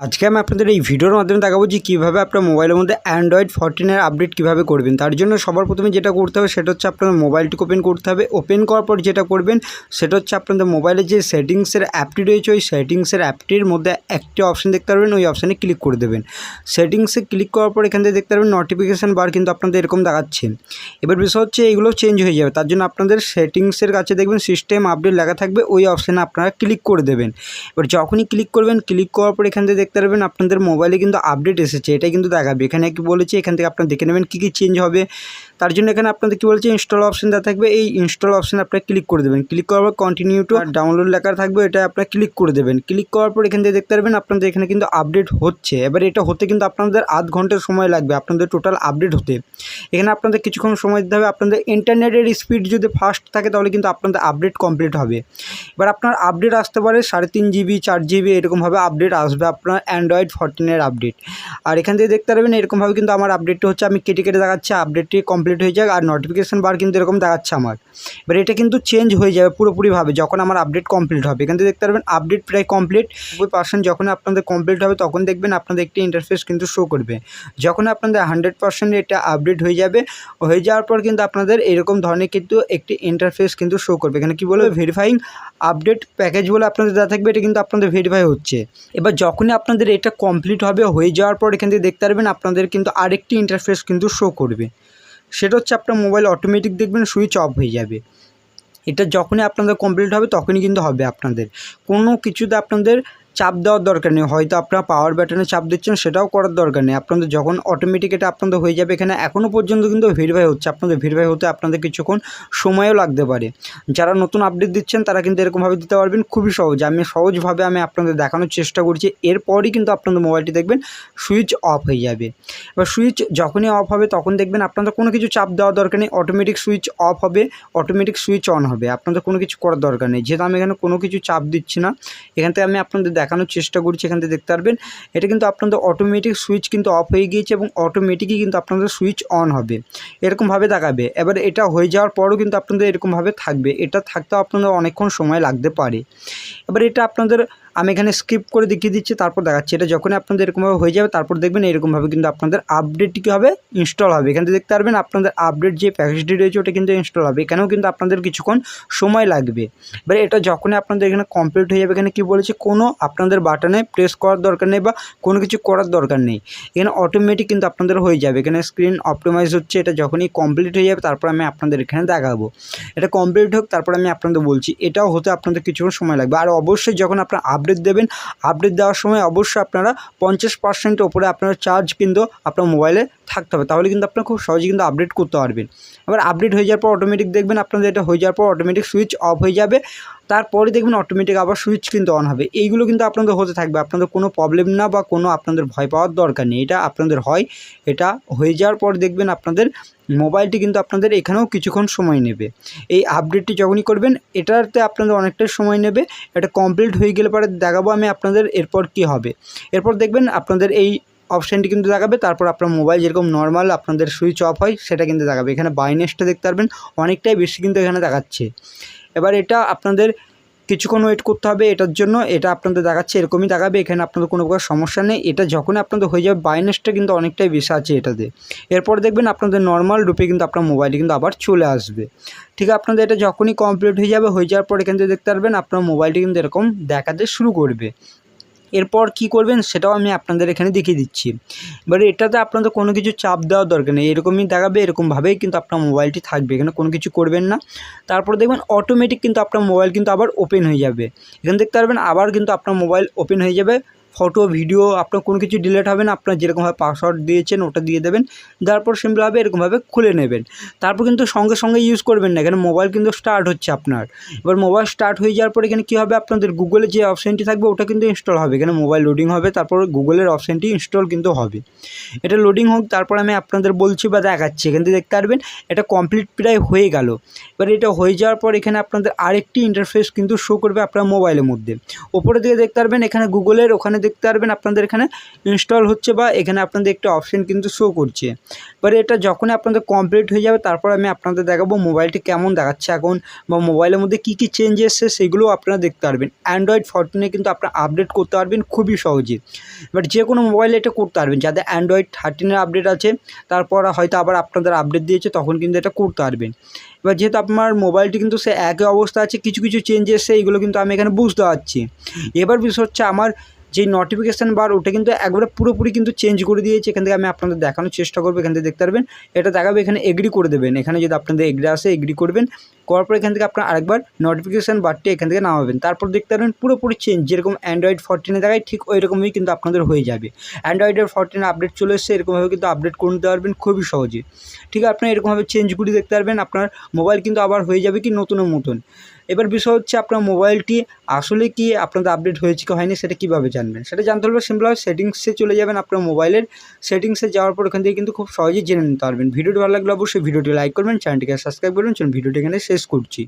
আজকে আমি আপনাদের এই ভিডিওর মাধ্যমে দেখাবো যে কীভাবে আপনার মোবাইলের মধ্যে অ্যান্ড্রয়েড ফোরটিনের আপডেট কীভাবে করবেন। তার জন্য সবার প্রথমে যেটা করতে হবে, সেটা হচ্ছে আপনার মোবাইলটিকে ওপেন করতে হবে। ওপেন করার পর যেটা করবেন, সেটা হচ্ছে আপনাদের মোবাইলের যে সেটিংসের অ্যাপটি রয়েছে, ওই সেটিংসের অ্যাপটির মধ্যে একটি অপশন দেখতে পারবেন, ওই অপশানে ক্লিক করে দেবেন। সেটিংসে ক্লিক করার পর এখান থেকে দেখতে পারবেন নোটিফিকেশান বার কিন্তু আপনাদের এরকম দেখাচ্ছে। এবার বিষয় হচ্ছে এগুলো চেঞ্জ হয়ে যাবে। তার জন্য আপনাদের সেটিংসের কাছে দেখবেন সিস্টেম আপডেট লেখা থাকবে, ওই অপশানে আপনারা ক্লিক করে দেবেন। এবার যখনই ক্লিক করবেন ক্লিক করার পর এখান থেকে দেখতে পারবেন আপনাদের মোবাইলে কিন্তু আপডেট এসেছে। এটা কিন্তু দেখাবে। এখানে কি বলেছে? এখান থেকে আপনারা দেখে নেবেন কী কী চেঞ্জ হবে। তার জন্য এখানে আপনাদের কী বলছে ইনস্টল অপশন দেওয়া থাকবে। এই ইনস্টল অপশানে আপনারা ক্লিক করে দেবেন। ক্লিক করার পর কন্টিনিউ টু ডাউনলোড লেখা থাকবে, এটা আপনারা ক্লিক করে দেবেন। ক্লিক করার পর এখান থেকে দেখতে পারবেন আপনাদের এখানে কিন্তু আপডেট হচ্ছে। এবার এটা হতে কিন্তু আপনাদের আধ ঘণ্টার সময় লাগবে, আপনাদের টোটাল আপডেট হতে। এখানে আপনাদের কিছুক্ষণ সময় দিতে হবে। আপনাদের ইন্টারনেটের স্পিড যদি ফাস্ট থাকে, তাহলে কিন্তু আপনাদের আপডেট কমপ্লিট হবে। এবার আপনার আপডেট আসতে পারে, সাড়ে তিন জিবি চার জিবি এরকমভাবে আপডেট আসবে আপনার অ্যান্ড্রয়েড ফোরটিনের আপডেট আর এখান থেকে দেখতে পারবেন, এরকমভাবে কিন্তু আমার আপডেটটা হচ্ছে, আমি কেটে কেটে দেখাচ্ছি আপডেটটি কমপ্লিট হয়ে যাক আর নোটিফিকেশান বার কিন্তু এরকম দেখাচ্ছে আমার। এবার এটা কিন্তু চেঞ্জ হয়ে যাবে পুরোপুরিভাবে যখন আমার আপডেট কমপ্লিট হবে। এখান দেখতে পারবেন আপডেট প্রায় কমপ্লিট নব্বই পার্সেন্ট যখন আপনাদের কমপ্লিট হবে তখন দেখবেন আপনাদের একটি ইন্টারফেস কিন্তু শো করবে। যখন আপনাদের হান্ড্রেড পার্সেন্ট এটা আপডেট হয়ে যাবে, হয়ে যাওয়ার পর কিন্তু আপনাদের এরকম ধরনের কিন্তু একটি ইন্টারফেস কিন্তু শো করবে। এখানে কি বলবে? ভেরিফাইং আপডেট প্যাকেজ বলে আপনাদের দেওয়া থাকবে। এটা কিন্তু আপনাদের ভেরিফাই হচ্ছে। এবার যখনই আপনাদের এটা কমপ্লিট হবে, হয়ে যাওয়ার পর এখান থেকে দেখতে পারবেন আপনাদের কিন্তু আরেকটি ইন্টারফেস কিন্তু শো করবে। সেটা হচ্ছে আপনার মোবাইল অটোমেটিক দেখবেন সুইচ অফ হয়ে যাবে। এটা যখনই আপনাদের কমপ্লিট হবে, তখনই কিন্তু হবে আপনাদের। কোনো কিছুতে আপনাদের চাপ দেওয়ার দরকার নেই। হয়তো আপনারা পাওয়ার বাটনে চাপ দিচ্ছেন, সেটাও করার দরকার নেই। আপনাদের যখন অটোমেটিক এটা আপনাদের হয়ে যাবে এখানে এখনও পর্যন্ত কিন্তু ভেরিফাই হচ্ছে। আপনাদের ভেরিফাই হতে আপনাদের কিছুক্ষণ সময়ও লাগতে পারে। যারা নতুন আপডেট দিচ্ছেন, তারা কিন্তু এরকমভাবে দিতে পারবেন। খুবই সহজ। আমি সহজভাবে আমি আপনাদের দেখানোর চেষ্টা করছি। এরপরই কিন্তু আপনাদের মোবাইলটি দেখবেন সুইচ অফ হয়ে যাবে। এবার সুইচ যখনই অফ হবে, তখন দেখবেন আপনাদের কোনো কিছু চাপ দেওয়ার দরকার নেই। অটোমেটিক সুইচ অফ হবে অটোমেটিক সুইচ অন হবে। আপনাদের কোনো কিছু করার দরকার নেই। যেহেতু আমি এখানে কোনো কিছু চাপ দিচ্ছি না, এখান থেকে আমি আপনাদের দেখানোর চেষ্টা করছি, এখান থেকে দেখতে পারবেন। এটা কিন্তু আপনাদের অটোমেটিক সুইচ কিন্তু অফ হয়ে গিয়েছে এবং অটোমেটিকই কিন্তু আপনাদের সুইচ অন হবে। এরকমভাবে দেখাবে। এবার এটা হয়ে যাওয়ার পরও কিন্তু আপনাদের এরকমভাবে থাকবে। এটা থাকতেও আপনাদের অনেকক্ষণ সময় লাগতে পারে। এবার এটা আপনাদের আমি এখানে স্কিপ করে দেখিয়ে দিচ্ছি, তারপর দেখাচ্ছি। এটা যখনই আপনাদের এরকমভাবে হয়ে যাবে, তারপর দেখবেন এরকমভাবে কিন্তু আপনাদের আপডেট কী হবে? ইনস্টল হবে। এখানে দেখতে পারবেন আপনাদের আপডেট যে প্যাকেজটি রয়েছে, ওটা কিন্তু ইনস্টল হবে। এখানেও কিন্তু আপনাদের কিছুক্ষণ সময় লাগবে। এবার এটা যখনই আপনাদের এখানে কমপ্লিট হয়ে যাবে, এখানে কী বলেছে? কোনো আপনাদের বাটনে প্রেস করার দরকার নেই বা কোনো কিছু করার দরকার নেই। এখানে অটোমেটিক কিন্তু আপনাদের হয়ে যাবে। এখানে স্ক্রিন অপটিমাইজ হচ্ছে, এটা যখনই কমপ্লিট হয়ে যাবে, তারপর আমি আপনাদের এখানে দেখাবো। এটা কমপ্লিট হোক, তারপর আমি আপনাদের বলছি। এটাও হতে আপনাদের কিছুক্ষণ সময় লাগবে। আর অবশ্যই যখন আপনারা আপডেট দেবেন। আপডেট দেওয়ার সময় অবশ্যই আপনারা পঞ্চাশ পার্সেন্ট ওপরে আপনারা চার্জ কিন্তু আপনার মোবাইলে থাকতে হবে, তাহলে কিন্তু আপনার খুব সহজে কিন্তু আপডেট করতে পারবেন। আবার আপডেট হয়ে যাওয়ার পর অটোমেটিক দেখবেন আপনাদের এটা হয়ে যাওয়ার পর অটোমেটিক সুইচ অফ হয়ে যাবে, তারপরে দেখবেন অটোমেটিক আবার সুইচ কিন্তু অন হবে। এইগুলো কিন্তু আপনাদের হতে থাকবে, আপনাদের কোনো প্রবলেম না বা কোনো আপনাদের ভয় পাওয়ার দরকার নেই, এটা আপনাদের হয়, এটা হয়ে যাওয়ার পর দেখবেন আপনাদের মোবাইলটি কিন্তু আপনাদের এখানেও কিছুক্ষণ সময় নেবে। এই আপডেটটি যখনই করবেন, এটাতে আপনাদের অনেকটাই সময় নেবে, এটা কমপ্লিট হয়ে গেলে পরে দেখাবো আমি আপনাদের এরপর কি হবে। এরপর দেখবেন আপনাদের এই অপশানটি কিন্তু দেখাবে, তারপর আপনার মোবাইল যেরকম নর্মাল আপনাদের সুইচ অফ হয়, সেটা কিন্তু দেখাবে। এখানে বাইনেসটা দেখতে পারবেন, অনেকটাই বেশি কিন্তু এখানে দেখাচ্ছে। এবার এটা আপনাদের কিছুক্ষণ ওয়েট করতে হবে এটার জন্য, এটা আপনাদের দেখাচ্ছে, এরকমই দেখাবে, এখানে আপনাদের কোনো প্রকার সমস্যা নেই। এটা যখনই আপনাদের হয়ে যাবে বাইনেসটা কিন্তু অনেকটাই বেশি আছে এটাতে। এরপর দেখবেন আপনাদের নর্মাল রূপে কিন্তু আপনার মোবাইলে কিন্তু আবার চলে আসবে। ঠিক আছে, আপনাদের এটা যখনই কমপ্লিট হয়ে যাবে, হয়ে যাওয়ার পর এখান থেকে দেখতে পারবেন, আপনার মোবাইলটি কিন্তু এরকম দেখাতে শুরু করবে। এরপর কি করবেন সেটাও আমি আপনাদের এখানে দেখিয়ে দিচ্ছি। এবারে এটাতে আপনাদের কোনো কিছু চাপ দেওয়ার দরকার নেই। এরকমই দেখাবে, এরকমভাবেই কিন্তু আপনার মোবাইলটি থাকবে। এখানে কোনো কিছু করবেন না। তারপর দেখবেন অটোমেটিক কিন্তু আপনার মোবাইল কিন্তু আবার ওপেন হয়ে যাবে। এখানে দেখতে পারবেন আবার কিন্তু আপনার মোবাইল ওপেন হয়ে যাবে। ফটো, ভিডিও, আপনার কোনো কিছু ডিলেট হবে না। আপনার যেরকমভাবে পাসওয়ার্ড দিয়েছেন, ওটা দিয়ে দেবেন। তারপর সিম্পলভাবে এরকমভাবে খুলে নেবেন। তারপর কিন্তু সঙ্গে সঙ্গে ইউজ করবেন না এখানে মোবাইল কিন্তু স্টার্ট হচ্ছে আপনার। এবার মোবাইল স্টার্ট হয়ে যাওয়ার পর এখানে কী হবে? আপনাদের গুগলে যে অপশানটি থাকবে, ওটা কিন্তু ইনস্টল হবে। এখানে মোবাইল লোডিং হবে, তারপর গুগলের অপশানটি ইনস্টল কিন্তু হবে। এটা লোডিং হোক, তারপর আমি আপনাদের বলছি বা দেখাচ্ছি। এখান থেকে দেখতে পারবেন, এটা কমপ্লিট প্রায় হয়ে গেল। এবার এটা হয়ে যাওয়ার পর এখানে আপনাদের আরেকটি ইন্টারফেস কিন্তু শো করবে আপনার মোবাইলের মধ্যে। ওপরে দিকে দেখতে পারবেন, এখানে গুগলের ওখানে দেখতে পারবেন আপনাদের এখানে ইনস্টল হচ্ছে বা এখানে আপনাদের একটা অপশন কিন্তু শো করছে। এবারে এটা যখনই আপনাদের কমপ্লিট হয়ে যাবে, তারপর আমি আপনাদের দেখাবো মোবাইলটি কেমন দেখাচ্ছে এখন বা মোবাইলের মধ্যে কী কী চেঞ্জ এসছে সেগুলো আপনারা দেখতে পারবেন। অ্যান্ড্রয়েড ফোরটিনে কিন্তু আপনারা আপডেট করতে পারবেন খুবই সহজে। বাট যে কোনো মোবাইলে এটা করতে পারবেন, যাদের অ্যান্ড্রয়েড থার্টিনের আপডেট আছে, তারপর হয়তো আবার আপনাদের আপডেট দিয়েছে, তখন কিন্তু এটা করতে পারবেন। এবার যেহেতু আপনার মোবাইলটি কিন্তু সে একই অবস্থা আছে, কিছু কিছু চেঞ্জ এসছে, এইগুলো কিন্তু আমি এখানে বুঝতে পারছি। এবার বিষয় হচ্ছে আমার যে নোটিফিকেশান বার ওটা কিন্তু একবারে পুরোপুরি কিন্তু চেঞ্জ করে দিয়েছে। এখান থেকে আমি আপনাদের দেখানোর চেষ্টা করব, এখান থেকে দেখতে পারবেন। এটা দেখাবে, এখানে এগ্রি করে দেবেন। এখানে যদি আপনাদের এগ্রি আসে এগ্রি করবেন। করার পর এখান থেকে আপনার আরেকবার নোটিফিকেশান বারটি এখান থেকে নামাবেন। তারপর দেখতে পারবেন, পুরোপুরি চেঞ্জ যেরকম অ্যান্ড্রয়েড ফোরটিনে দেখায়, ঠিক ওই রকমই কিন্তু আপনাদের হয়ে যাবে। অ্যান্ড্রয়েডের ফোরটিনে আপডেট চলে এসছে, এরকমভাবে কিন্তু আপডেট করে নিতে পারবেন খুবই সহজে। ঠিক আছে, আপনার এরকমভাবে চেঞ্জ করে দেখতে পারবেন। আপনার মোবাইল কিন্তু আবার হয়ে যাবে কি নতুনের মতন। এবার বিষয় হচ্ছে আপনার মোবাইলটি আসলে কি আপনাদের আপডেট হয়েছে কি হয়নি সেটা কীভাবে জানবেন? সেটা জানতে হলে সিম্পলভাবে সেটিংসে চলে যাবেন আপনার মোবাইলের। সেটিংসে যাওয়ার পর ওখান থেকে কিন্তু খুব সহজেই জেনে নিতে পারবেন। ভিডিওটি ভালো লাগলে অবশ্যই ভিডিওটি লাইক করবেন, চ্যানেলটিকে সাবস্ক্রাইব করবেন। চলুন ভিডিওটি এখানে শেষ করছি।